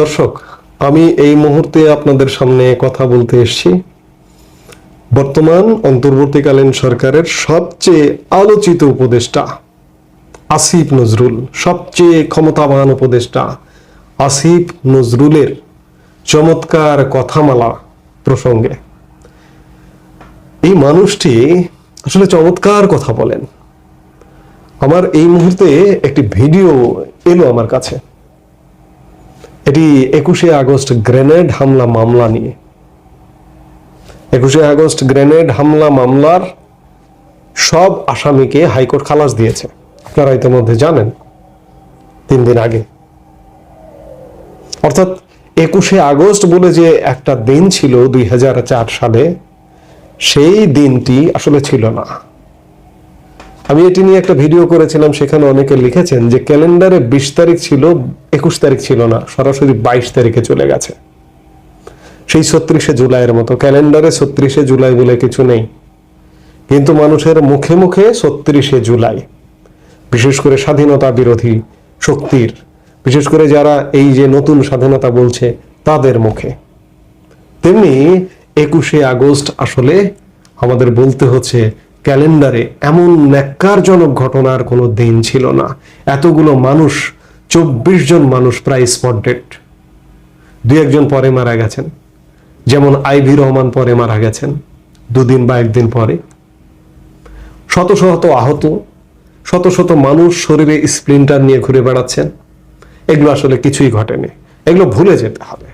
দর্শক, আমি এই মুহূর্তে আপনাদের সামনে কথা বলতে এসেছি। বর্তমান অন্তর্বর্তীকালীন সরকারের সবচেয়ে আলোচিত উপদেষ্টা আসিফ নজরুল, সবচেয়ে ক্ষমতাবান উপদেষ্টা আসিফ নজরুলের চমৎকার কথামালা প্রসঙ্গে। এই মানুষটি আসলে চমৎকার কথা বলেন। আমার এই মুহূর্তে একটি ভিডিও এলো আমার কাছে। এটি একুশে আগস্ট গ্রেনেড হামলা মামলা নিয়ে। একুশে আগস্ট গ্রেনেড হামলা মামলার সব আসামিকে হাইকোর্ট খালাস দিয়েছে। আপনারা ইতিমধ্যে জানেন, তিন দিন আগে। অর্থাৎ একুশে আগস্ট বলে যে একটা দিন ছিল দুই হাজার চার সালে, সেই দিনটি আসলে ছিল না। আমি এটি নিয়ে একটা ভিডিও করেছিলাম, সেখানে অনেকে লিখেছেন যে ক্যালেন্ডারে বিশ তারিখ ছিল, একুশ তারিখ ছিল না, সরাসরি বাইশ তারিখে চলে গেছে। সেই ছত্রিশে জুলাইয়ের মতো, ক্যালেন্ডারে ছত্রিশে জুলাই বলে কিছু নেই। কিন্তু মানুষের মুখে মুখে ছত্রিশে জুলাই, বিশেষ করে স্বাধীনতা বিরোধী শক্তির, বিশেষ করে যারা এই যে নতুন স্বাধীনতা বলছে, তাদের মুখে। তেমনি একুশে আগস্ট আসলে আমাদের বলতে হচ্ছে ক্যালেন্ডারে এমন ন্যাক্কারজনক ঘটনার কোনো দিন ছিল না। এতগুলো মানুষ, চব্বিশ জন মানুষ প্রায় স্পট ডেট দুই একজন পরে মারা গেছেন। যেমন আইভি রহমান পরে মারা গেছেন, দুদিন বা একদিন পরে। শত শত আহত, শত শত মানুষ শরীরে স্প্লিন্টার নিয়ে ঘুরে বেড়াচ্ছেন। এগুলো আসলে কিছুই ঘটেনি। এগুলো ভুলে যেতে হবে।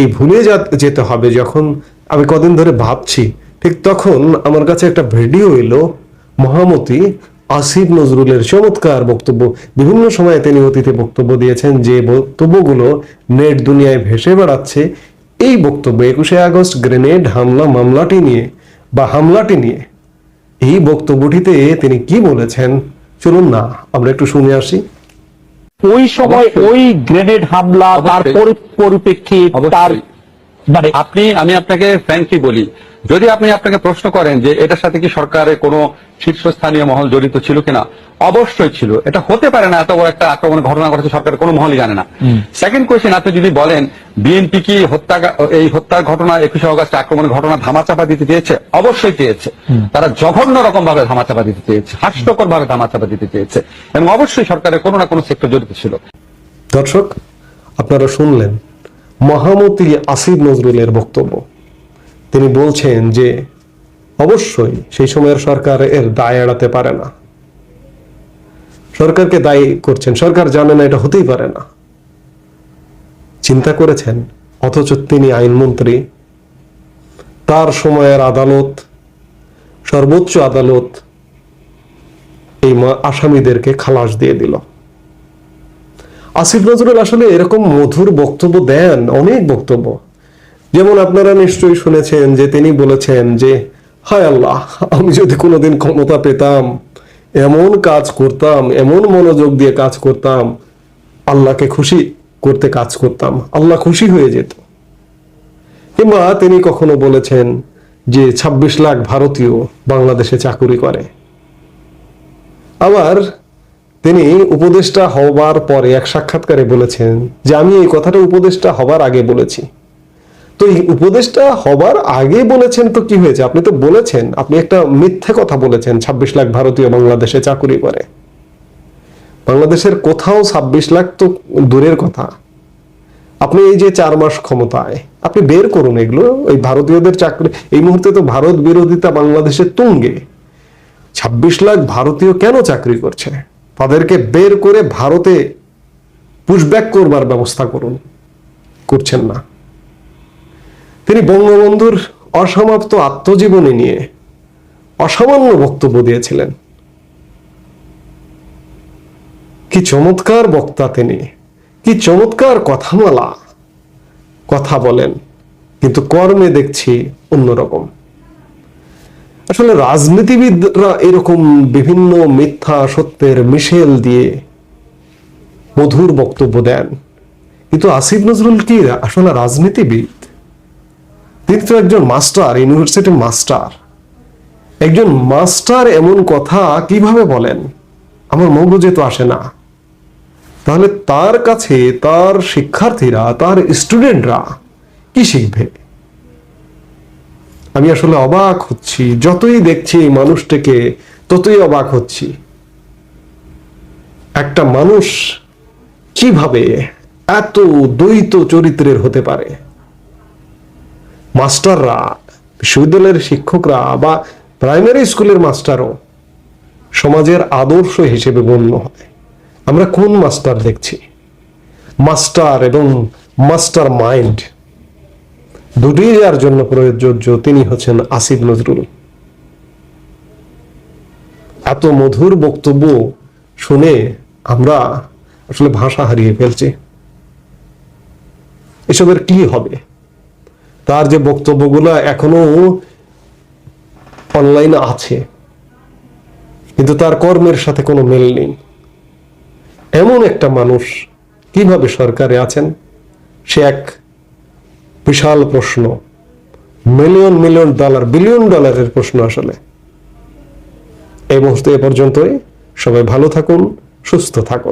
এই ভুলে যেতে হবে যখন আমি কদিন ধরে ভাবছি ঠিক তখন আমার কাছে একটা ভিডিও এলো মহামতি আসিফ নজরুলের চমৎকার বক্তব্য। বিভিন্ন সময়ে তিনি অতীতে বক্তব্য দিয়েছেন যে বক্তব্যগুলো নেট দুনিয়ায় ভেসে বেড়াচ্ছে। এই বক্তব্য একুশে আগস্ট গ্রেনেড হামলা মামলাটি নিয়ে বা হামলাটি নিয়ে এই বক্তব্যটিতে তিনি কি বলেছেন? চলুন না আমরা একটু শুনে আসি। ওই সময় ওই গ্রেনেড হামলা তার পরিপ্রেক্ষিত তার মানে আপনি আমি আপনাকে ফ্র্যাঙ্কলি বলি যদি আপনি আপনাকে প্রশ্ন করেন যে এটার সাথে কি সরকারের কোনো শীর্ষস্থানীয় মহল জড়িত ছিল কিনা অবশ্যই ছিল। এটা হতে পারে না এত বড় একটা আক্রমণের ঘটনা ঘটেছে সরকারের কোনো মহলই জানে না। সেকেন্ড কোয়েশ্চেন আপনি যদি বলেন বিএনপি কি হত্যা এই হত্যার ঘটনা একুশে অগস্ট আক্রমণের ঘটনা ধামাচাপা দিতে চেয়েছে? অবশ্যই চেয়েছে। তারা জঘন্য রকম ভাবে ধামাচাপা দিতে চেয়েছে হাস্যকর ভাবে ধামাচাপা দিতে চেয়েছে এবং অবশ্যই সরকারের কোনো না কোনো সেক্টর জড়িত ছিল। দর্শক আপনারা শুনলেন মহামতি আসিফ নজরুলের বক্তব্য। তিনি বলছেন যে, অবশ্যই সেই সময়ের সরকার এর দায় এড়াতে পারে না। সরকারকে দায়ী করছেন। সরকার জানে না এটা হতেই পারে না। চিন্তা করেছেন, অথচ তিনি আইনমন্ত্রী। তার সময়ের আদালত, সর্বোচ্চ আদালত এই আসামিদেরকে খালাস দিয়ে দিল। আসিফ নজরুল আসলে এরকম মধুর বক্তব্য দেন, অনেক বক্তব্য। যেমন আপনারা নিশ্চয়ই শুনেছেন যে তিনি বলেছেন যে, হায় আল্লাহ, আমি যদি কোনোদিন ক্ষমতা পেতাম, এমন কাজ করতাম, এমন মনোযোগ দিয়ে কাজ করতাম, আল্লাহকে খুশি করতে কাজ করতাম, আল্লাহ খুশি হয়ে যেত। কিংবা তিনি কখনো বলেছেন যে ২৬ লাখ ভারতীয় বাংলাদেশে চাকুরি করে। আবার তিনি উপদেষ্টা হবার পরে এক সাক্ষাৎকারে বলেছেন যে, আমি এই কথাটা উপদেষ্টা হবার আগে বলেছি। তো এই উপদেষ্টা হবার আগে বলেছেন তো কি হয়েছে? আপনি তো বলেছেন, আপনি একটা মিথ্যে কথা বলেছেন ২৬ লাখ ভারতীয় বাংলাদেশে চাকুরি করে। বাংলাদেশের কোথাও ২৬ লাখ তো দূরের কথা। আপনি এই যে চার মাস ক্ষমতায়, আপনি বের করুন এগুলো ওই ভারতীয়দের চাকরি, এই মুহূর্তে তো ভারত বিরোধিতা বাংলাদেশের তুঙ্গে। ২৬ লাখ ভারতীয় কেন চাকরি করছে? তাদেরকে বের করে ভারতে পুশব্যাক করবার ব্যবস্থা করুন, করছেন না। তিনি বঙ্গবন্ধুর অসমাপ্ত আত্মজীবনী নিয়ে অসামান্য বক্তব্য দিয়েছিলেন। কি চমৎকার বক্তা তিনি, কি চমৎকার কথামালা, কথা বলেন, কিন্তু কর্মে দেখছি অন্যরকম। আসলে রাজনীতিবিদরা এরকম বিভিন্ন মিথ্যা সত্যের মিশেল দিয়ে মধুর বক্তব্য দেন। কিন্তু আসিফ নজরুল কি আসলে রাজনীতিবিদ? তিনি তো একজন মাস্টার ইউনিভার্সিটির মাস্টার। একজন মাস্টার এমন কথা কীভাবে বলেন? আমার মগজে তো আসে না। তাহলে তার কাছে তার শিক্ষার্থীরা, তার স্টুডেন্টরা কি শিখবে? আমি আসলে অবাক হচ্ছি। যতই দেখছি এই মানুষটাকে, ততই অবাক হচ্ছি। একটা মানুষ কীভাবে এত দ্বৈত চরিত্রের হতে পারে? মাস্টাররা, বিশ্ববিদ্যালয়ের শিক্ষকরা বা প্রাইমারি স্কুলের মাস্টারও সমাজের আদর্শ হিসেবে গণ্য হয়। আমরা কোন মাস্টার দেখছি? মাস্টার এবং মাস্টার মাইন্ড দুটোই যার জন্য প্রযোজ্য তিনি হচ্ছেন আসিফ নজরুল। এত মধুর বক্তব্য শুনে আমরা আসলে ভাষা হারিয়ে ফেলছি। এসবের কি হবে? তার যে বক্তব্যগুলো এখনও অনলাইনে আছে। কিন্তু তার কর্মের সাথে কোনো মেল নেই। এমন একটা মানুষ কীভাবে সরকারে আছেন? সে এক বিশাল প্রশ্ন। মিলিয়ন মিলিয়ন ডলার বিলিয়ন ডলারের প্রশ্ন আসলে। এই মুহূর্তে এ পর্যন্তই। সবাই ভালো থাকুন, সুস্থ থাকুন।